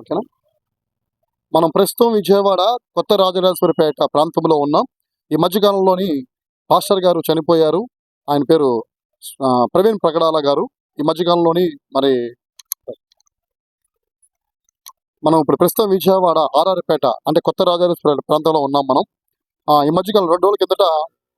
ఓకేనా? మనం ప్రస్తుతం విజయవాడ కొత్త రాజరాజేశ్వరిపేట ప్రాంతంలో ఉన్నాం. ఈ మధ్యకాలంలోని పాస్టర్ గారు చనిపోయారు. ఆయన పేరు ఆ, ప్రవీణ్ ప్రగడాల గారు. ఈ మధ్యకాలంలోని మరి మనం ఇప్పుడు ప్రస్తుతం విజయవాడ ఆర్ఆర్పేట అంటే కొత్త రాజరాజేశ్వరి ప్రాంతంలో ఉన్నాం మనం. ఆ, ఈ మధ్యకాలం రెండు రోజుల కిందట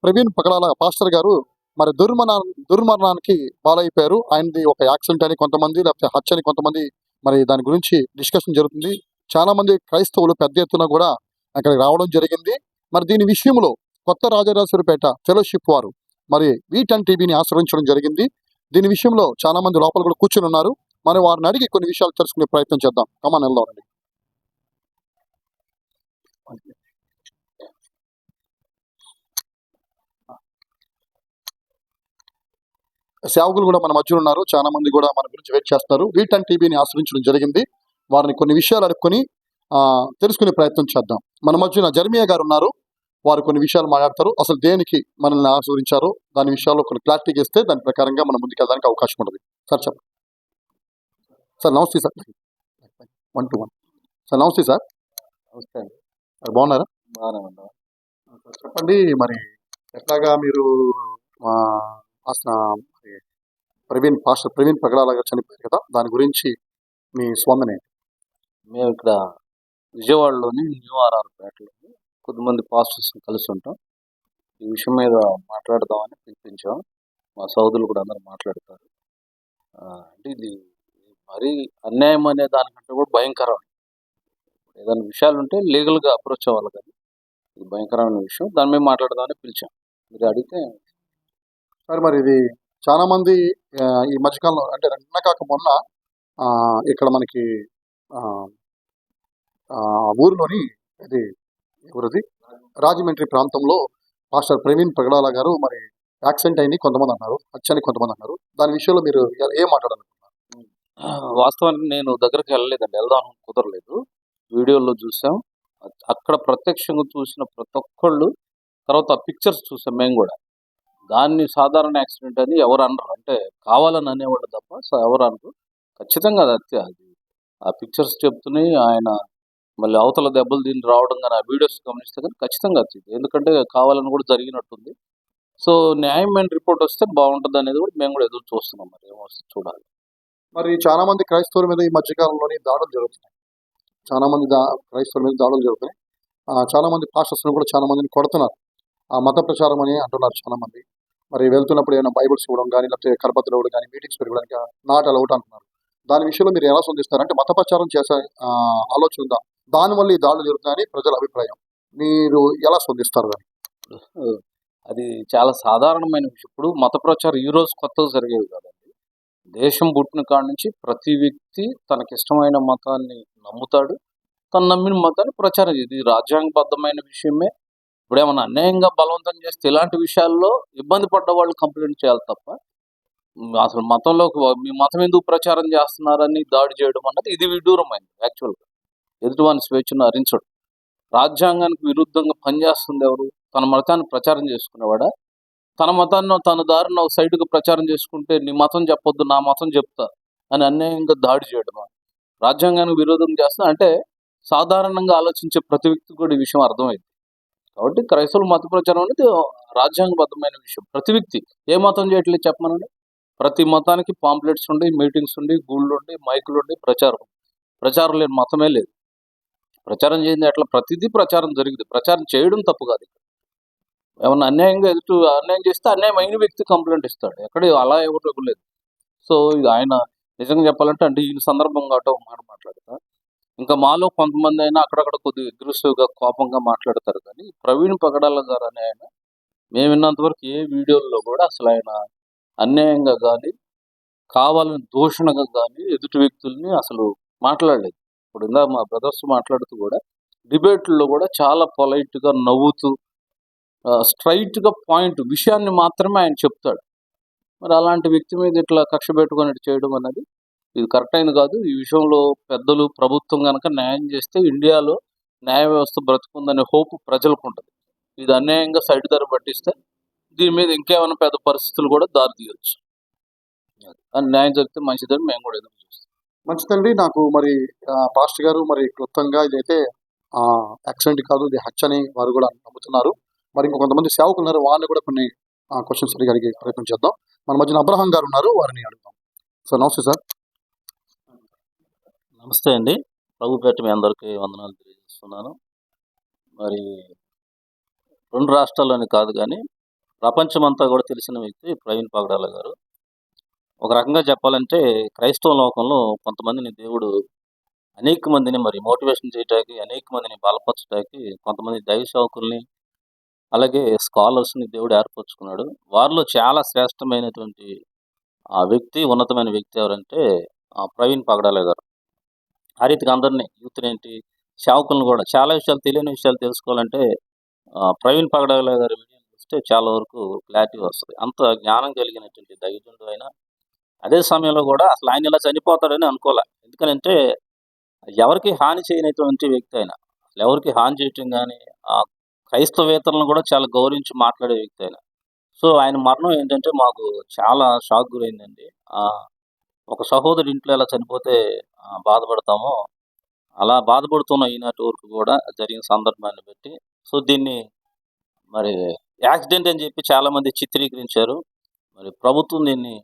ప్రవీణ్ పగడాల పాస్టర్ గారు మరి దుర్మరణ దుర్మరణానికి పాలైపోయారు. ఆయనది ఒక యాక్సిడెంట్ అని కొంతమంది లేకపోతే హత్య అని కొంతమంది మరి దాని గురించి డిస్కషన్ జరుగుతుంది. చాలా మంది క్రైస్తవులు పెద్ద ఎత్తున కూడా అక్కడికి రావడం జరిగింది. మరి దీని విషయంలో కొత్త రాజరాజేశ్వరిపేట ఫెలోషిప్ వారు మరి వీటన్ టీవీని ఆశ్రయించడం జరిగింది. దీని విషయంలో చాలా మంది లోపల కూడా కూర్చుని ఉన్నారు. మరి వారిని అడిగి కొన్ని విషయాలు తెలుసుకునే ప్రయత్నం చేద్దాం. కమాన్ వెళ్దాం సేవకులు కూడా మన మధ్యలో ఉన్నారు. చాలా మంది కూడా మన గురించి వెయిట్ చేస్తారు. వీటన్ టీవీని ఆశ్రయించడం జరిగింది. వారిని కొన్ని విషయాలు అడుక్కొని తెలుసుకునే ప్రయత్నం చేద్దాం. మన మధ్యన జర్మియా గారు ఉన్నారు. వారు కొన్ని విషయాలు మాట్లాడతారు. అసలు దేనికి మనల్ని ఆశ్రయించారో? దాని విషయాల్లో కొన్ని క్లారిటీ ఇస్తే దాని ప్రకారంగా మనం ముందుకు వెళ్ళడానికి అవకాశం ఉంటుంది. సార్ చెప్పండి. సార్ నమస్తే sir. One two one sir నమస్తే సార్. నమస్తే బాగున్నారా? బాగానే ఉన్నాం. సార్ చెప్పండి. మరి ఎట్లాగా మీరు ఆ, అసలు మరి ప్రవీణ్ పాస్టర్ ప్రవీణ్ పగడాల గారు చనిపోయారు కదా దాని గురించి మీ స్పందన ఏంటి? మేము ఇక్కడ విజయవాడలోని న్యూ ఆర్ఆర్ పేటలో కొద్దిమంది పాస్టర్స్ కలిసి ఉంటాం. ఈ విషయం మీద మాట్లాడదామని పిలిపించాం. మా సోదరులు కూడా అందరూ మాట్లాడతారు. అంటే ఇది మరీ అన్యాయం అనే దానికంటే కూడా భయంకరం. ఏదైనా విషయాలు ఉంటే లీగల్గా అప్రోచ్ అవ్వాలి కానీ ఇది భయంకరమైన విషయం. దాని మీద మాట్లాడదామని పిలిచాం. మీరు అడిగితే సార్ మరి ఇది చాలా మంది ఈ మధ్యకాలంలో అంటే నిన్న కాక మొన్న ఇక్కడ మనకి ఊరిలోని ఇది ఎవరిది? రాజమండ్రి ప్రాంతంలో మాస్టర్ ప్రవీణ్ ప్రగడాల గారు మరి యాక్సిడెంట్ అయింది కొంతమంది అన్నారు అచ్చని కొంతమంది అన్నారు. దాని విషయంలో మీరు ఏం మాట్లాడాలనుకున్నారు వాస్తవానికి నేను దగ్గరికి వెళ్ళలేదండి వెళ్దాం కుదరలేదు. వీడియోలో చూసాం. అక్కడ ప్రత్యక్షంగా చూసిన ప్రతి ఒక్కళ్ళు తర్వాత పిక్చర్స్ చూసాం మేము కూడా. దాన్ని సాధారణ యాక్సిడెంట్ అని ఎవరు అనరు. అంటే కావాలని అనేవాళ్ళు తప్ప ఎవరు అనరు. ఖచ్చితంగా అది అది ఆ పిక్చర్స్ చెప్తున్నాయి. ఆయన మళ్ళీ అవతల దెబ్బలు దీన్ని రావడం కానీ ఆ వీడియోస్ గమనిస్తే కానీ ఖచ్చితంగా వచ్చింది ఎందుకంటే కావాలని కూడా జరిగినట్టుంది. సో న్యాయమైన రిపోర్ట్ వస్తే బాగుంటుంది అనేది కూడా మేము కూడా ఎదురు చూస్తున్నాం. మరి ఏమొస్తుంది చూడాలి. మరి చాలా మంది క్రైస్తవుల మీద ఈ మధ్యకాలంలోని దాడులు జరుగుతున్నాయి. చాలా మంది దా క్రైస్తవుల మీద దాడులు జరుగుతున్నాయి. చాలా మంది పాస్టర్స్ కూడా చాలా మందిని కొడుతున్నారు. ఆ మత ప్రచారం అని అంటున్నారు చాలా మంది. మరి వెళ్తున్నప్పుడు ఏమైనా బైబుల్స్ ఇవ్వడం కానీ లేకపోతే కరపత్రులు ఇవ్వడం కానీ మీటింగ్స్ పెరగడానికి నాట్ అలౌట్ అంటున్నారు. దాని విషయంలో మీరు ఎలా స్పందిస్తారు? అంటే మత ప్రచారం చేసే ఆలోచన ఉందా? దానివల్ల ఈ దాడులు జరుగుతాయని ప్రజల అభిప్రాయం. మీరు ఎలా స్పందిస్తారు అది చాలా సాధారణమైన విషయం. ఇప్పుడు మత ప్రచారం ఈ రోజు కొత్తగా జరిగేది కాదండి. దేశం పుట్టిన కాడ నుంచి ప్రతి వ్యక్తి తనకి ఇష్టమైన మతాన్ని నమ్ముతాడు. తను నమ్మిన మతాన్ని ప్రచారం చేయదు ఇది రాజ్యాంగబద్ధమైన విషయమే. ఇప్పుడు ఏమన్నా అన్యాయంగా బలవంతం చేస్తే ఇలాంటి విషయాల్లో ఇబ్బంది పడ్డ వాళ్ళు కంప్లైంట్ చేయాలి తప్ప అసలు మతంలో మీ మతం ఎందుకు ప్రచారం చేస్తున్నారని దాడి చేయడం అన్నది ఇది విడూరమైంది యాక్చువల్గా ఎదుటివాని స్వేచ్ఛను హరించడం రాజ్యాంగానికి విరుద్ధంగా పనిచేస్తుంది ఎవరు? తన మతాన్ని ప్రచారం చేసుకునేవాడా? తన మతాన్ని తన దారిని ఒక సైడ్కి ప్రచారం చేసుకుంటే నీ మతం చెప్పొద్దు నా మతం చెప్తా అని అన్యాయంగా దాడి చేయడం రాజ్యాంగానికి విరోధం చేస్తా అంటే సాధారణంగా ఆలోచించే ప్రతి వ్యక్తి కూడా ఈ విషయం అర్థమైంది. కాబట్టి క్రైస్తవుల మత ప్రచారం అనేది రాజ్యాంగబద్ధమైన విషయం. ప్రతి వ్యక్తి ఏ మతం చేయట్లేదు చెప్పమనండి? ప్రతి మతానికి పాంప్లెట్స్ ఉండి మీటింగ్స్ ఉండి గుళ్ళు ఉండి మైకులు ఉండి ప్రచారం. ప్రచారం లేని మతమే లేదు. ప్రచారం చేయింది అట్లా ప్రతిదీ ప్రచారం జరిగింది. ప్రచారం చేయడం తప్పు కాదు ఏమన్నా అన్యాయంగా ఎదుటి అన్యాయం చేస్తే అన్యాయం అయిన వ్యక్తి కంప్లైంట్ ఇస్తాడు. ఎక్కడ అలా ఎవరు లేదు సో ఇది ఆయన నిజంగా చెప్పాలంటే అంటే ఈ సందర్భం కావటం మాట మాట్లాడతా. ఇంకా మాలో కొంతమంది అయినా అక్కడక్కడ కొద్దిగా అగ్రెసివ్గా కోపంగా మాట్లాడతారు. కానీ ప్రవీణ్ పగడాల గారు అనే ఆయన మేము విన్నంతవరకు ఏ వీడియోల్లో కూడా అసలు ఆయన అన్యాయంగా కానీ కావాలని దూషణగా కానీ ఎదుటి వ్యక్తుల్ని అసలు మాట్లాడలేదు. ఇప్పుడు ఇందా మా బ్రదర్స్ మాట్లాడుతూ కూడా డిబేట్లో కూడా చాలా పొలైట్గా నవ్వుతూ స్ట్రైట్గా పాయింట్ విషయాన్ని మాత్రమే ఆయన చెప్తాడు. మరి అలాంటి వ్యక్తి మీద ఇట్లా కక్ష పెట్టుకొని చేయడం అనేది ఇది కరెక్ట్ అయింది కాదు. ఈ విషయంలో పెద్దలు ప్రభుత్వం కనుక న్యాయం చేస్తే ఇండియాలో న్యాయ వ్యవస్థ బ్రతుకుందనే హోప్ ప్రజలకు ఉంటుంది. ఇది అన్యాయంగా సైడ్ ధర పట్టిస్తే దీని మీద ఇంకేమైనా పెద్ద పరిస్థితులు కూడా దారి తీయవచ్చు అని న్యాయం జరిగితే మంచిదని మేము కూడా ఎదురు చూస్తాం. మంచిదండి నాకు మరి పాస్టర్ గారు మరి క్లుప్తంగా ఇదైతే యాక్సిడెంట్ కాదు ఇది హత్య అని వారు కూడా నమ్ముతున్నారు. మరి ఇంకో కొంతమంది సేవకులు ఉన్నారు వారిని కూడా కొన్ని క్వశ్చన్స్ అడిగి అడిగే ప్రయత్నం చేద్దాం. మన మధ్యన అబ్రహం గారు ఉన్నారు వారిని అడుగుదాం. సార్ నమస్తే సార్. నమస్తే అండి. ప్రభుపేట మీ అందరికీ వందనాలు తెలియజేస్తున్నాను. మరి రెండు రాష్ట్రాల్లోని కాదు కానీ ప్రపంచమంతా కూడా తెలిసిన వ్యక్తి ప్రవీణ్ పగడాల గారు. ఒక రకంగా చెప్పాలంటే క్రైస్తవ లోకంలో కొంతమందిని దేవుడు అనేక మందిని మరి మోటివేషన్ చేయటానికి అనేక మందిని బలపరచడానికి కొంతమంది దైవ సేవకుల్ని అలాగే స్కాలర్స్ని దేవుడు ఏర్పరచుకున్నాడు. వారిలో చాలా శ్రేష్టమైనటువంటి ఆ వ్యక్తి ఉన్నతమైన వ్యక్తి ఎవరంటే ఆ ప్రవీణ్ పగడాలే గారు. ఆ రీతిగా అందరినీ యూత్ ఏంటి సేవకులను కూడా చాలా విషయాలు తెలియని విషయాలు తెలుసుకోవాలంటే ప్రవీణ్ పగడాల గారి వీడియో చూస్తే చాలా వరకు క్లారిటీ వస్తుంది. అంత జ్ఞానం కలిగినటువంటి దైవజుడు ఆయన అదే సమయంలో కూడా అసలు ఆయన ఇలా చనిపోతాడని అనుకోలే. ఎందుకనంటే ఎవరికి హాని చేయనటువంటి వ్యక్తి ఆయన. అసలు ఎవరికి హాని చేయటం కానీ ఆ క్రైస్తవేతలను కూడా చాలా గౌరవించి మాట్లాడే వ్యక్తి ఆయన. సో ఆయన మరణం ఏంటంటే మాకు చాలా షాక్ గురైందండి. ఒక సహోదరు ఇంట్లో ఎలా చనిపోతే బాధపడతామో అలా బాధపడుతున్న ఈనాటి వరకు కూడా జరిగిన సందర్భాన్ని బట్టి సో దీన్ని మరి యాక్సిడెంట్ అని చెప్పి చాలా మంది చిత్రీకరించారు. మరి ప్రభుత్వం దీన్ని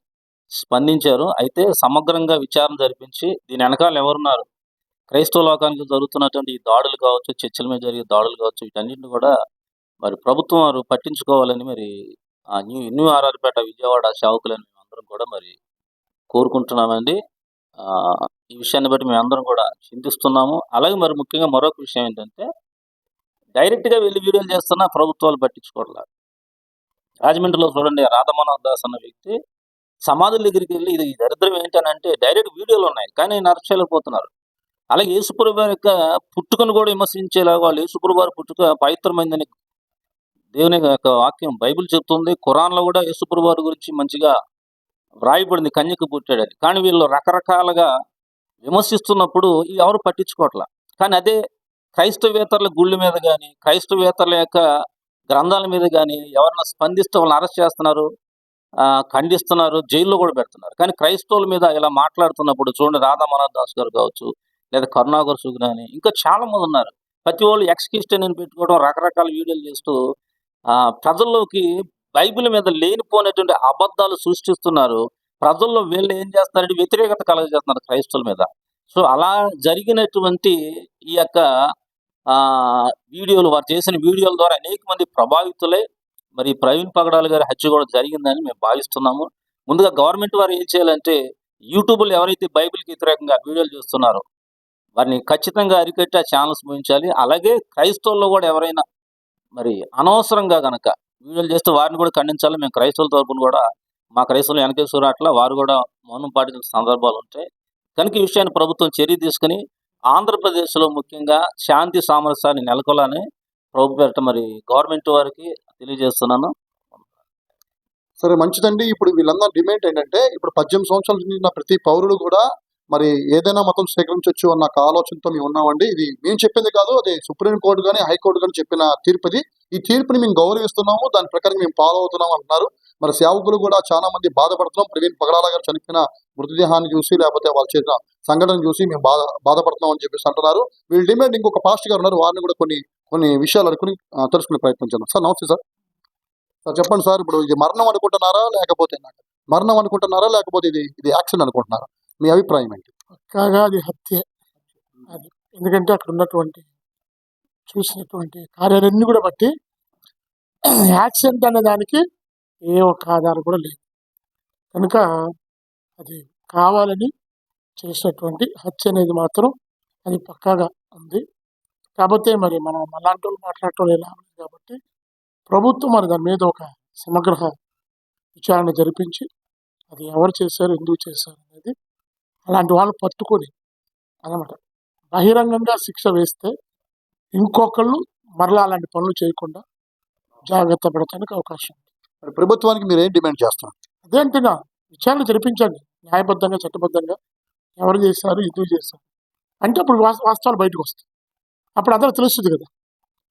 స్పందించారు. అయితే సమగ్రంగా విచారణ జరిపించి దీని వెనకాల ఎవరున్నారు? క్రైస్తవ లోకానికి జరుగుతున్నటువంటి ఈ దాడులు కావచ్చు చర్చల మీద జరిగే దాడులు కావచ్చు వీటన్నింటిని కూడా మరి ప్రభుత్వం వారు పట్టించుకోవాలని మరి న్యూ న్యూ ఆర్ఆర్పేట విజయవాడ సేవకులని అందరం కూడా మరి కోరుకుంటున్నామండి ఆ, ఈ విషయాన్ని బట్టి మేము అందరం కూడా చింతిస్తున్నాము. అలాగే మరి ముఖ్యంగా మరొక విషయం ఏంటంటే డైరెక్ట్గా వెళ్ళి వీడియోలు చేస్తున్నా ప్రభుత్వాలు పట్టించుకోవట్లేదు రాజమండ్రిలో చూడండి రాధమనోహర్ దాస్ అన్న వ్యక్తి సమాధుల దగ్గరికి వెళ్ళి ఇది దరిద్రం ఏంటనంటే డైరెక్ట్ వీడియోలు ఉన్నాయి. కానీ నరచలేకపోతున్నారు అలాగే యేసుప్రభు యొక్క పుట్టుకను కూడా విమర్శించేలాగా వాళ్ళు యేసుప్రభు వారి పుట్టుక పవిత్రమైందని దేవుని యొక్క వాక్యం బైబిల్ చెప్తుంది. ఖురాన్లో కూడా యేసుప్రభు వారి గురించి మంచిగా వ్రాయబడింది కన్యకు పుట్టాడని. కానీ వీళ్ళు రకరకాలుగా విమర్శిస్తున్నప్పుడు ఇవి ఎవరు పట్టించుకోవట్లా. కానీ అదే క్రైస్తవేతరుల గుళ్ళ మీద కానీ క్రైస్తవేతరుల యొక్క గ్రంథాల మీద కానీ ఎవరన్నా స్పందిస్తే వాళ్ళని అరెస్ట్ చేస్తున్నారు ఆ, ఖండిస్తున్నారు జైల్లో కూడా పెడుతున్నారు. కానీ క్రైస్తవుల మీద ఇలా మాట్లాడుతున్నప్పుడు చూడండి రాధా మనోహర్ దాస్ గారు కావచ్చు లేదా కరుణాకర్ అని ఇంకా చాలా మంది ఉన్నారు. ప్రతి వాళ్ళు ఎక్స్ అని పెట్టుకోవడం రకరకాల వీడియోలు చేస్తూ ఆ, ప్రజల్లోకి బైబిల్ మీద లేనిపోయినటువంటి అబద్ధాలు సృష్టిస్తున్నారు. ప్రజల్లో వీళ్ళు ఏం చేస్తున్నారంటే వ్యతిరేకత కలగజేస్తున్నారు క్రైస్తవుల మీద. సో అలా జరిగినటువంటి ఈ యొక్క ఆ, వీడియోలు వారు చేసిన వీడియోల ద్వారా అనేక మంది ప్రభావితులై మరి ప్రవీణ్ పగడాల గారి హత్య కూడా జరిగిందని మేము భావిస్తున్నాము. ముందుగా గవర్నమెంట్ వారు ఏం చేయాలంటే యూట్యూబ్లో ఎవరైతే బైబిల్కి వ్యతిరేకంగా వీడియోలు చేస్తున్నారో వారిని ఖచ్చితంగా అరికట్టి ఆ ఛానల్స్ ముగించాలి. అలాగే క్రైస్తవుల్లో కూడా ఎవరైనా మరి అనవసరంగా గనక వీడియోలు చేస్తే వారిని కూడా ఖండించాలి. మేము క్రైస్తవుల తరపున కూడా మా క్రైస్తవులు వెనకేసుకున్న అట్లా వారు కూడా మౌనం పాటించిన సందర్భాలు ఉంటాయి కనుక ఈ విషయాన్ని ప్రభుత్వం చర్య తీసుకుని ఆంధ్రప్రదేశ్లో ముఖ్యంగా శాంతి సామరస్యాన్ని నెలకొలని ప్రభు మరి గవర్నమెంట్ వారికి తెలియజేస్తున్నాను. సరే మంచిదండి. ఇప్పుడు వీళ్ళందరూ డిమాండ్ ఏంటంటే ఇప్పుడు పద్దెనిమిది సంవత్సరాల నిండిన ప్రతి పౌరుడు కూడా మరి ఏదైనా మతం స్వీకరించవచ్చు అన్న ఆలోచనతో మేము ఉన్నామండి. ఇది మేము చెప్పింది కాదు అది సుప్రీం కోర్టు కానీ హైకోర్టు కానీ చెప్పిన తీర్పు ఇది. ఈ తీర్పుని మేము గౌరవిస్తున్నాము దాని ప్రకారం మేము ఫాలో అవుతున్నాం అంటున్నారు. మరి సేవకులు కూడా చాలా మంది బాధపడుతున్నాం. ప్రవీణ్ పగడాల గారు చనిపోయిన మృతదేహాన్ని చూసి లేకపోతే వాళ్ళు చేసిన సంఘటన చూసి మేము బాధ బాధపడుతున్నాం అని చెప్పేసి అంటున్నారు. వీళ్ళు డిమాండ్ ఇంకొక పాస్ట్ గారు ఉన్నారు. వారిని కూడా కొన్ని కొన్ని విషయాలు అనుకుని తెలుసుకునే ప్రయత్నం చేద్దాం. సార్ నమస్తే సార్. సార్ చెప్పండి సార్. ఇప్పుడు ఇది మరణం అనుకుంటున్నారా లేకపోతే మరణం అనుకుంటున్నారా లేకపోతే ఇది ఇది యాక్సిడెంట్ అనుకుంటున్నారా? మీ అభిప్రాయం ఏంటి? పక్కాగా అది హత్యే. అది ఎందుకంటే అక్కడ ఉన్నటువంటి చూసినటువంటి కార్యాలన్నీ కూడా బట్టి యాక్సిడెంట్ అనే దానికి ఏ ఒక్క ఆధారం కూడా లేదు. కనుక అది కావాలని చేసినటువంటి హత్య అనేది మాత్రం అది పక్కాగా ఉంది. కాకపోతే మరి మనం అలాంటి వాళ్ళు మాట్లాడటం ఎలా కాబట్టి ప్రభుత్వం మరి దాని మీద ఒక సమగ్ర విచారణ జరిపించి అది ఎవరు చేశారు ఎందుకు చేశారు అనేది అలాంటి వాళ్ళు పట్టుకొని అనమాట బహిరంగంగా శిక్ష వేస్తే ఇంకొకళ్ళు మరలా అలాంటి పనులు చేయకుండా జాగ్రత్త పడటానికి అవకాశం ఉంది. మరి ప్రభుత్వానికి మీరు ఏం డిమాండ్ చేస్తున్నారు? అదేంటినా? విచారణ జరిపించండి. న్యాయబద్ధంగా చట్టబద్ధంగా ఎవరు చేశారు ఎందుకు చేశారు? అంటే అప్పుడు వాస్- వాస్తవాలు బయటకు వస్తాయి. అప్పుడు అందరూ తెలుస్తుంది కదా.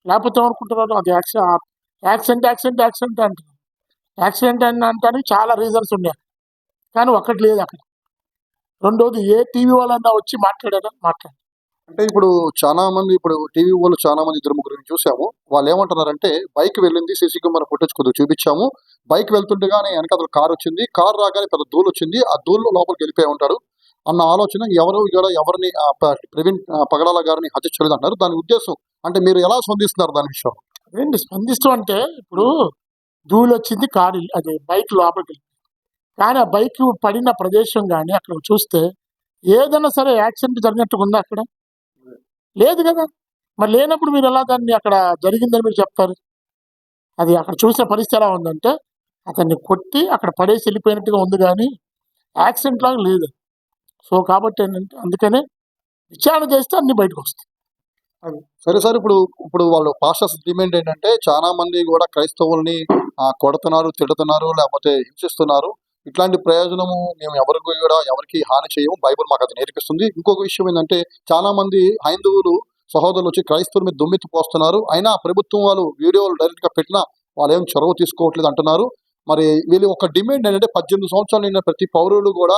లేకపోతే ఏమనుకుంటున్నారు? అది యాక్సిడెంట్ యాక్సిడెంట్ యాక్సిడెంట్ యాక్సిడెంట్ అంటున్నారు. యాక్సిడెంట్ అని అంటానికి చాలా రీజన్స్ ఉన్నాయి. కానీ ఒక్కటి లేదు అక్కడ. రెండోది ఏ టీవీ వాళ్ళన్నా వచ్చి మాట్లాడారా? మాట్లాడారు అంటే ఇప్పుడు చాలా మంది ఇప్పుడు టీవీ వాళ్ళు చాలా మంది ఇద్దరు ముగ్గురు చూసాము. వాళ్ళు ఏమంటున్నారంటే బైక్ వెళ్ళింది సీసీ కెమెరా ఫుటేజ్ కొద్దిగా చూపించాము. బైక్ వెళ్తుండగానే వెనకాల కార్ వచ్చింది. కార్ రాగానే పెద్ద దూలు వచ్చింది. ఆ దూల్లో లోపలికి వెళ్ళిపోయి ఉంటాడు. అన్న ఆలోచన ఎవరు ఇక్కడ ఎవరిని ప్రవీణ్ పగడాల గారిని హత్య చేయలేదు అంటారు దాని ఉద్దేశం అంటే మీరు ఎలా స్పందిస్తున్నారు దాని విషయం? ఏంటి స్పందిస్తూ అంటే ఇప్పుడు ధూళి వచ్చింది కారు అది బైక్ లోపలికి కానీ ఆ బైక్ పడిన ప్రదేశం కానీ అక్కడ చూస్తే ఏదైనా సరే యాక్సిడెంట్ జరిగినట్టుగా ఉందా అక్కడ? లేదు కదా. మరి లేనప్పుడు మీరు ఎలా దాన్ని అక్కడ జరిగిందని మీరు చెప్తారు? అది అక్కడ చూసిన పరిస్థితి ఎలా ఉందంటే అతన్ని కొట్టి అక్కడ పడేసి వెళ్ళిపోయినట్టుగా ఉంది కానీ యాక్సిడెంట్ లాగా లేదు. సో కాబట్టి ఏంటంటే అందుకనే విచారణ చేస్తే అన్ని బయటకు వస్తాయి. సరే సార్ ఇప్పుడు ఇప్పుడు వాళ్ళు పాస్టర్స్ డిమాండ్ ఏంటంటే చాలా మంది కూడా క్రైస్తవుల్ని కొడుతున్నారు తిడుతున్నారు లేకపోతే హింసిస్తున్నారు. ఇట్లాంటి ప్రయోజనము మేము ఎవరికి కూడా ఎవరికి హాని చేయము. బైబిల్ మాకు అది నేర్పిస్తుంది. ఇంకొక విషయం ఏంటంటే చాలా మంది హైందువులు సహోదరులు వచ్చి క్రైస్తవుల మీద దుమ్మెత్తి పోస్తున్నారు. అయినా ప్రభుత్వం వాళ్ళు వీడియోలు డైరెక్ట్గా పెట్టినా వాళ్ళు ఏం చొరవ తీసుకోవట్లేదు అంటున్నారు. మరి వీళ్ళు ఒక డిమాండ్ ఏంటంటే పద్దెనిమిది సంవత్సరాలు నిన్న ప్రతి పౌరులు కూడా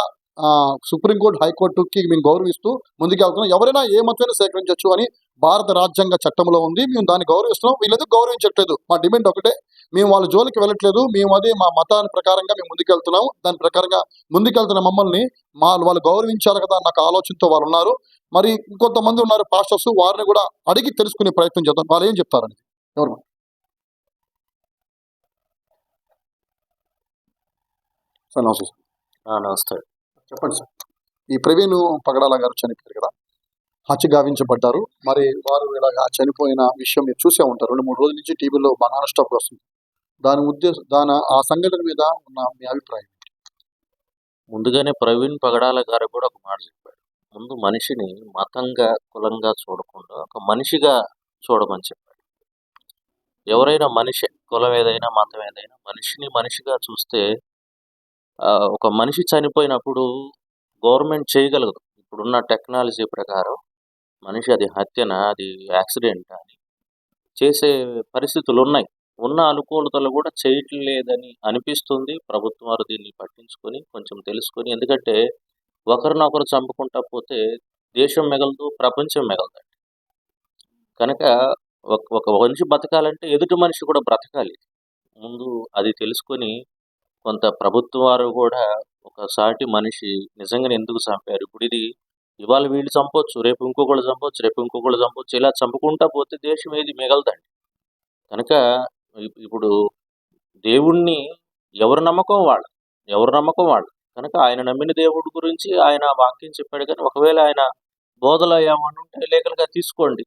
సుప్రీంకోర్టు హైకోర్టుకి మేము గౌరవిస్తూ ముందుకు వెళ్తున్నాం. ఎవరైనా ఏ మతమైనా సేకరించవచ్చు అని భారత రాజ్యాంగ చట్టంలో ఉంది. మేము దాన్ని గౌరవిస్తున్నాం. వీళ్ళది గౌరవించట్లేదు? మా డిమాండ్ ఒకటే. మేము వాళ్ళ జోలికి వెళ్ళట్లేదు. మేము అదే మా మతాన్ని ప్రకారంగా మేము ముందుకెళ్తున్నాం దాని ప్రకారంగా ముందుకెళ్తున్న మమ్మల్ని మా వాళ్ళు గౌరవించాలి కదా అన్న ఒక ఆలోచనతో వాళ్ళు ఉన్నారు. మరి ఇంకొంతమంది ఉన్నారు పాస్టర్స్ వారిని కూడా అడిగి తెలుసుకునే ప్రయత్నం చేద్దాం. వాళ్ళు ఏం చెప్తారని ఎవరు? సార్ నమస్తే సార్. నమస్తే. చెప్పండి సార్. ఈ ప్రవీణ్ పగడాల గారు చనిపోయారు కదా. హత్య గావించబడ్డారు. మరి వారు ఇలాగా చనిపోయిన విషయం మీరు చూసే ఉంటారు. రెండు మూడు రోజుల నుంచి టీవీలో నాన్ స్టాప్ వస్తుంది. దాని ఉద్దేశం దాని ఆ సంఘటన మీద ఉన్న మీ అభిప్రాయం ముందుగానే ప్రవీణ్ పగడాల గారు కూడా ఒక మాట చెప్పాడు ముందు మనిషిని మతంగా కులంగా చూడకుండా ఒక మనిషిగా చూడమని చెప్పాడు ఎవరైనా మనిషి కులం ఏదైనా మతం ఏదైనా మనిషిని మనిషిగా చూస్తే ఒక మనిషి చనిపోయినప్పుడు గవర్నమెంట్ చేయగలదు. ఇప్పుడున్న టెక్నాలజీ ప్రకారం మనిషి అది హత్యనా అది యాక్సిడెంట్ అని చేసే పరిస్థితులు ఉన్నాయి. ఉన్న అనుకూలతలు కూడా చేయట్లేదని అనిపిస్తుంది. ప్రభుత్వం వారు దీన్ని పట్టించుకొని కొంచెం తెలుసుకొని ఎందుకంటే ఒకరినొకరు చంపుకుంటా పోతే దేశం మిగలదు ప్రపంచం మిగలదండి కనుక ఒక ఒక మనిషి బతకాలంటే ఎదుటి మనిషి కూడా బ్రతకాలి. ముందు అది తెలుసుకొని కొంత ప్రభుత్వం వారు కూడా ఒక సాటి మనిషి నిజంగానే ఎందుకు చంపారు? ఇప్పుడు ఇది ఇవాళ వీళ్ళు చంపొచ్చు రేపు ఇంకొకళ్ళు చంపొచ్చు రేపు ఇంకొకళ్ళు చంపొచ్చు ఇలా చంపుకుంటా పోతే దేశం ఏది మిగలదండి. కనుక ఇప్పుడు దేవుణ్ణి ఎవరి నమ్మకం వాళ్ళు? ఎవరి నమ్మకం వాళ్ళు? కనుక ఆయన నమ్మిన దేవుడి గురించి ఆయన వాక్యం చెప్పాడు కానీ ఒకవేళ ఆయన బోధలు ఏమని ఉంటే లేఖలుగా తీసుకోండి.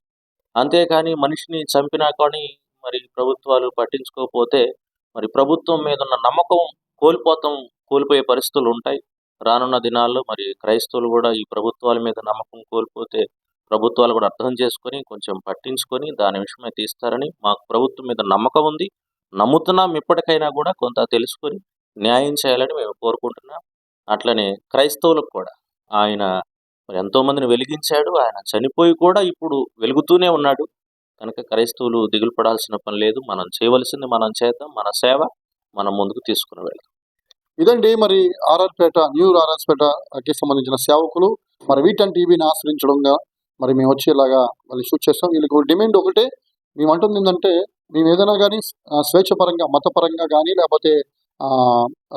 అంతేకాని మనిషిని చంపినా కానీ మరి ప్రభుత్వాలు పట్టించుకోకపోతే మరి ప్రభుత్వం మీద ఉన్న నమ్మకం కోల్పోతాం కోల్పోయే పరిస్థితులు ఉంటాయి. రానున్న దినాల్లో మరి క్రైస్తవులు కూడా ఈ ప్రభుత్వాల మీద నమ్మకం కోల్పోతే ప్రభుత్వాలు కూడా అర్థం చేసుకొని కొంచెం పట్టించుకొని దాని విషయమై తీస్తారని మాకు ప్రభుత్వం మీద నమ్మకం ఉంది. నమ్ముతున్నాం ఇప్పటికైనా కూడా కొంత తెలుసుకొని న్యాయం చేయాలని మేము కోరుకుంటున్నాం. అట్లనే క్రైస్తవులకు కూడా ఆయన మరి ఎంతో మందిని వెలిగించాడు. ఆయన చనిపోయి కూడా ఇప్పుడు వెలుగుతూనే ఉన్నాడు. కనుక క్రైస్తవులు దిగులు పడాల్సిన పని లేదు. మనం చేయవలసింది మనం చేద్దాం. మన సేవ మనం ముందుకు తీసుకుని వెళ్దాం. ఇదండి మరి ఆర్ఆర్పేట న్యూ ఆర్ఆర్పేటకి సంబంధించిన సేవకులు. మరి వీటన్ టీవీని ఆశ్రయించడంగా మరి మేము వచ్చేలాగా వాళ్ళు షూట్ చేస్తాం. వీళ్ళకి డిమాండ్ ఒకటే. మేము అంటుంది ఏంటంటే మేము ఏదైనా కానీ స్వేచ్ఛపరంగా మతపరంగా కానీ లేకపోతే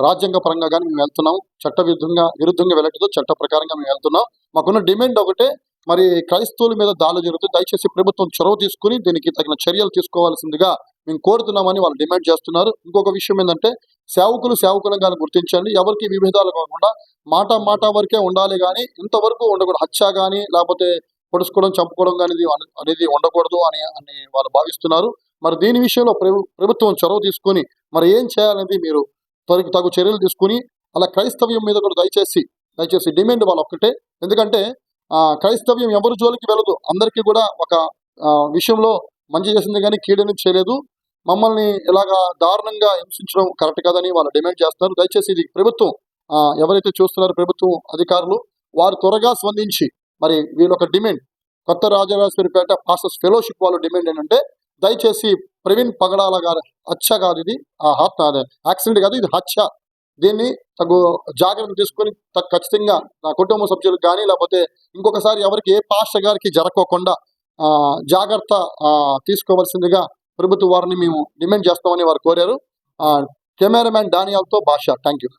రాజ్యాంగ పరంగా కానీ మేము వెళ్తున్నాం. చట్ట విరుద్ధంగా విరుద్ధంగా వెళ్ళట్లేదు. చట్ట ప్రకారంగా మేము వెళ్తున్నాం. మాకున్న డిమాండ్ ఒకటే. మరి క్రైస్తవుల మీద దాడులు జరుగుతుంది దయచేసి ప్రభుత్వం చొరవ తీసుకుని దీనికి తగిన చర్యలు తీసుకోవాల్సిందిగా మేము కోరుతున్నామని వాళ్ళు డిమాండ్ చేస్తున్నారు. ఇంకొక విషయం ఏంటంటే సేవకులు సేవకులుగా గుర్తించండి. ఎవరికి విభేదాలు కాకుండా మాట మాట వరకే ఉండాలి కానీ ఇంతవరకు ఉండకూడదు. హత్య కానీ లేకపోతే పొడుచుకోవడం చంపుకోవడం కానీ అనేది ఉండకూడదు అని అని వాళ్ళు భావిస్తున్నారు. మరి దీని విషయంలో ప్రభుత్వం చొరవ తీసుకొని మరి ఏం చేయాలనేది మీరు తగు తగు చర్యలు తీసుకుని అలా క్రైస్తవ్యం మీద కూడా దయచేసి దయచేసి డిమాండ్ వాళ్ళు ఒక్కటే. ఎందుకంటే ఆ, క్రైస్తవ్యం ఎవరి జోలికి వెళ్ళదు. అందరికీ కూడా ఒక విషయంలో మంచి చేసింది కానీ కీడని చేయలేదు. మమ్మల్ని ఇలాగా దారుణంగా హింసించడం కరెక్ట్ కాదని వాళ్ళు డిమాండ్ చేస్తున్నారు. దయచేసి ఇది ప్రభుత్వం ఎవరైతే చూస్తున్నారో ప్రభుత్వం అధికారులు వారు త్వరగా స్పందించి మరి వీళ్ళొక డిమాండ్. కొత్త రాజరాజేశ్వరిపేట పాస్టర్స్ ఫెలోషిప్ వాళ్ళు డిమాండ్ ఏంటంటే దయచేసి ప్రవీణ్ పగడాల గారు హత్య కాదు ఇది. ఆ హత్య యాక్సిడెంట్ కాదు ఇది హత్య. దీన్ని తగు జాగ్రత్త తీసుకొని త- ఖచ్చితంగా నా కుటుంబ సభ్యులకు కానీ లేకపోతే ఇంకొకసారి ఎవరికి ఏ పాస్టర్ గారికి జరగకోకుండా జాగ్రత్త తీసుకోవాల్సిందిగా ప్రభుత్వ వారిని మేము డిమాండ్ చేస్తామని వారు కోరారు. కెమెరామ్యాన్ డానియాల్తో భాష. Thank you